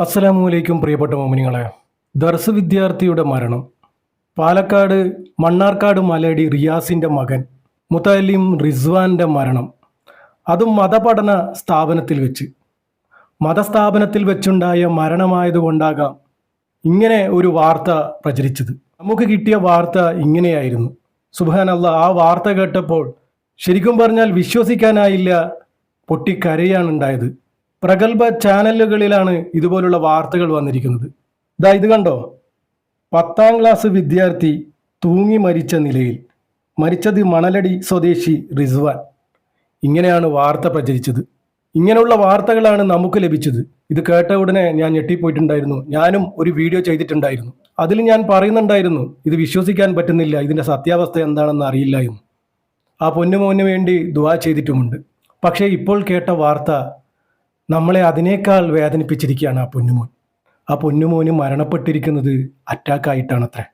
അസ്സലാമലൈക്കും പ്രിയപ്പെട്ട മോമിനികളെ. ദർസ് വിദ്യാർത്ഥിയുടെ മരണം. പാലക്കാട് മണ്ണാർക്കാട് മലയടി റിയാസിന്റെ മകൻ മുത്തലിം റിസ്വാന്റെ മരണം. അതും മതപഠന സ്ഥാപനത്തിൽ വെച്ച്. മതസ്ഥാപനത്തിൽ വെച്ചുണ്ടായ മരണമായതുകൊണ്ടാകാം ഇങ്ങനെ ഒരു വാർത്ത പ്രചരിച്ചത്. നമുക്ക് കിട്ടിയ വാർത്ത ഇങ്ങനെയായിരുന്നു. സുബാനല്ല ആ വാർത്ത കേട്ടപ്പോൾ ശരിക്കും പറഞ്ഞാൽ വിശ്വസിക്കാനായില്ല പൊട്ടിക്കരയാണ് ഉണ്ടായത് പ്രഗത്ഭ ചാനലുകളിലാണ് ഇതുപോലുള്ള വാർത്തകൾ വന്നിരിക്കുന്നത്. ഇതാ ഇത് കണ്ടോ? പത്താം ക്ലാസ് വിദ്യാർത്ഥി തൂങ്ങി മരിച്ച നിലയിൽ. മരിച്ചത് മണലടി സ്വദേശി റിസ്വാൻ. ഇങ്ങനെയാണ് വാർത്ത പ്രചരിച്ചത്. ഇങ്ങനെയുള്ള വാർത്തകളാണ് നമുക്ക് ലഭിച്ചത്. ഇത് കേട്ട ഉടനെ ഞാൻ ഞെട്ടിപ്പോയിട്ടുണ്ടായിരുന്നു. ഞാനും ഒരു വീഡിയോ ചെയ്തിട്ടുണ്ടായിരുന്നു. അതിൽ ഞാൻ പറയുന്നുണ്ടായിരുന്നു ഇത് വിശ്വസിക്കാൻ പറ്റുന്നില്ല ഇതിന്റെ സത്യാവസ്ഥ എന്താണെന്ന് അറിയില്ല എന്ന്. ആ പൊന്നുമോന് വേണ്ടി ദുവാ ചെയ്തിട്ടുമുണ്ട്. പക്ഷേ ഇപ്പോൾ കേട്ട വാർത്ത നമ്മളെ അതിനേക്കാൾ വേദനിപ്പിച്ചിരിക്കുകയാണ് ആ പൊന്നുമോൻ. ആ പൊന്നുമോന് മരണപ്പെട്ടിരിക്കുന്നത് അറ്റാക്കായിട്ടാണത്രേ.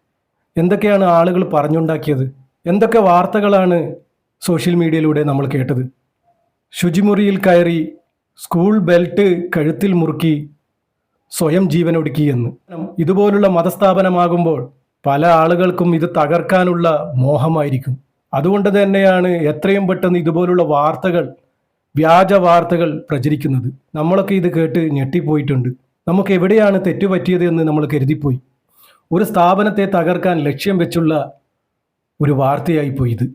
എന്തൊക്കെയാണ് ആളുകൾ പറഞ്ഞുണ്ടാക്കിയത്? എന്തൊക്കെ വാർത്തകളാണ് സോഷ്യൽ മീഡിയയിലൂടെ നമ്മൾ കേട്ടത്? ശുചിമുറിയിൽ കയറി സ്കൂൾ ബെൽറ്റ് കഴുത്തിൽ മുറുക്കി സ്വയം ജീവനൊടുക്കി എന്ന്. ഇതുപോലുള്ള മതസ്ഥാപനമാകുമ്പോൾ പല ആളുകൾക്കും ഇത് തകർക്കാനുള്ള മോഹമായിരിക്കും. അതുകൊണ്ട് തന്നെയാണ് എത്രയും പെട്ടെന്ന് ഇതുപോലുള്ള വാർത്തകൾ വ്യാജ വാർത്തകൾ പ്രചരിക്കുന്നത്. നമ്മളൊക്കെ ഇത് കേട്ട് ഞെട്ടിപ്പോയിട്ടുണ്ട്. നമുക്ക് എവിടെയാണ് തെറ്റുപറ്റിയത് എന്ന് നമ്മൾ കരുതിപ്പോയി. ഒരു സ്ഥാപനത്തെ തകർക്കാൻ ലക്ഷ്യം വെച്ചുള്ള ഒരു വാർത്തയായിപ്പോയി ഇത്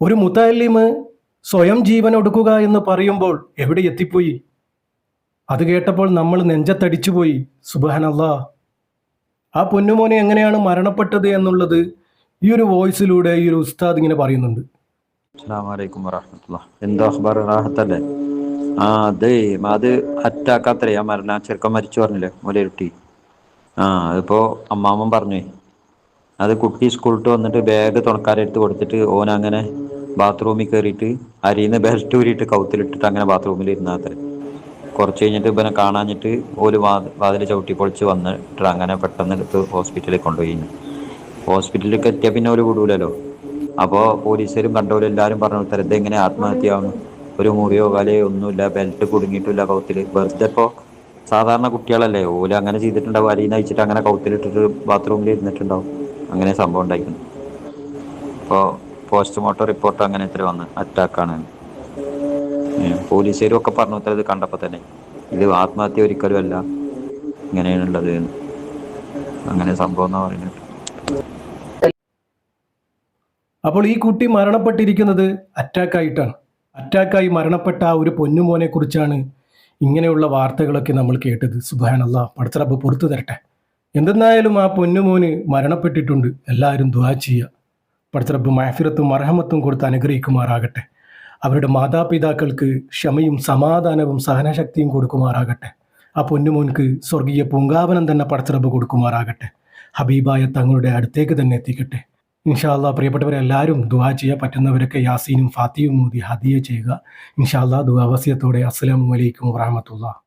ഒരു മുത്തല്ലിമ് സ്വയം ജീവൻ ഒടുക്കുക എന്ന് പറയുമ്പോൾ എവിടെ എത്തിപ്പോയി? അത് കേട്ടപ്പോൾ നമ്മൾ നെഞ്ചത്തടിച്ചുപോയി. സുബാനല്ലാ ആ പൊന്നുമോനെ എങ്ങനെയാണ് മരണപ്പെട്ടത് എന്നുള്ളത് ഈ ഒരു വോയിസിലൂടെ ഈ ഒരു ഉസ്താദ് ഇങ്ങനെ പറയുന്നുണ്ട്. റാഹത്തല്ലേ? ആ മരണ ചെറുക്കൻ മരിച്ചു പറഞ്ഞില്ലേ മുലയിരുട്ടി. ആ അതിപ്പോ അമ്മാമൻ പറഞ്ഞു അത് കുട്ടി സ്കൂളിട്ട് വന്നിട്ട് ബാഗ് തുണക്കാരെടുത്ത് കൊടുത്തിട്ട് ഓൻ അങ്ങനെ ബാത്റൂമിൽ കയറിയിട്ട് അരിന്ന് ബെൽറ്റ് ഊരിയിട്ട് കൗത്തിലിട്ടിട്ട് അങ്ങനെ ബാത്റൂമിൽ ഇരുന്നാത്ര കുറച്ച് കഴിഞ്ഞിട്ട് ഇവനെ കാണാഞ്ഞിട്ട് ഒരു വാതി വാതിൽ ചവിട്ടി പൊളിച്ച് വന്നിട്ട് അങ്ങനെ പെട്ടെന്ന് എടുത്ത് ഹോസ്പിറ്റലിൽ കൊണ്ടുപോയി. ഹോസ്പിറ്റലിൽ എത്തിയാൽ പിന്നെ ഒരു വിടൂലല്ലോ. അപ്പോൾ പോലീസുകാരും കണ്ടവരും എല്ലാവരും പറഞ്ഞു ഉത്തരത്തെ എങ്ങനെ ആത്മഹത്യയാവുന്നു? ഒരു മുറിയോ കലയോ ഒന്നുമില്ല ബെൽറ്റ് കുടുങ്ങിയിട്ടില്ല കൗത്തിൽ വെറുതെ ഇപ്പോൾ സാധാരണ കുട്ടികളല്ലേ ഓല അങ്ങനെ ചെയ്തിട്ടുണ്ടാവും അരിയിൽ നയിച്ചിട്ട് അങ്ങനെ കൗത്തിലിട്ടിട്ട് ബാത്റൂമിൽ ഇരുന്നിട്ടുണ്ടാവും അങ്ങനെ സംഭവം ഉണ്ടായിരിക്കുന്നു ഇപ്പോൾ പോസ്റ്റ്മോർട്ടം റിപ്പോർട്ട് അങ്ങനെ ഇത്ര വന്ന് അറ്റാക്കാണ് പോലീസുകാരും ഒക്കെ പറഞ്ഞു ഇത്ര ഇത് കണ്ടപ്പോൾ തന്നെ. ഇത് ആത്മഹത്യ ഒരിക്കലും അല്ല. ഇങ്ങനെയാണുള്ളത്. അങ്ങനെ സംഭവം എന്ന് പറയുന്നത്. അപ്പോൾ ഈ കുട്ടി മരണപ്പെട്ടിരിക്കുന്നത് അറ്റാക്കായിട്ടാണ്. അറ്റാക്കായി മരണപ്പെട്ട ആ ഒരു പൊന്നുമോനെ കുറിച്ചാണ് ഇങ്ങനെയുള്ള വാർത്തകളൊക്കെ നമ്മൾ കേട്ടത്. സുബാനല്ല പടത്തറബ് പുറത്തു തരട്ടെ. എന്തെന്നായാലും ആ പൊന്നുമോന് മരണപ്പെട്ടിട്ടുണ്ട്. എല്ലാവരും ദ്വാ ചെയ്യുക. പടത്തറബ് മാഫിറത്തും അർഹമത്തും കൊടുത്ത് അനുഗ്രഹിക്കുമാറാകട്ടെ. അവരുടെ മാതാപിതാക്കൾക്ക് ക്ഷമയും സമാധാനവും സഹനശക്തിയും കൊടുക്കുമാറാകട്ടെ. ആ പൊന്നുമോൻക്ക് സ്വർഗീയ പൂങ്കാവനം തന്നെ പടത്തറബ് കൊടുക്കുമാറാകട്ടെ. ഹബീബായ തങ്ങളുടെ അടുത്തേക്ക് തന്നെ എത്തിക്കട്ടെ. ഇൻഷാല്ല പ്രിയപ്പെട്ടവരെല്ലാവരും ദുവാ ചെയ്യാൻ പറ്റുന്നവരൊക്കെ യാസീനും ഫാത്തിയും മോദി ഹദിയ ചെയ്യുക. ഇൻഷാല്ല ദുആ വസിയത്തോടെ. അസ്സലാമു അലൈക്കും വറഹമത്തുള്ള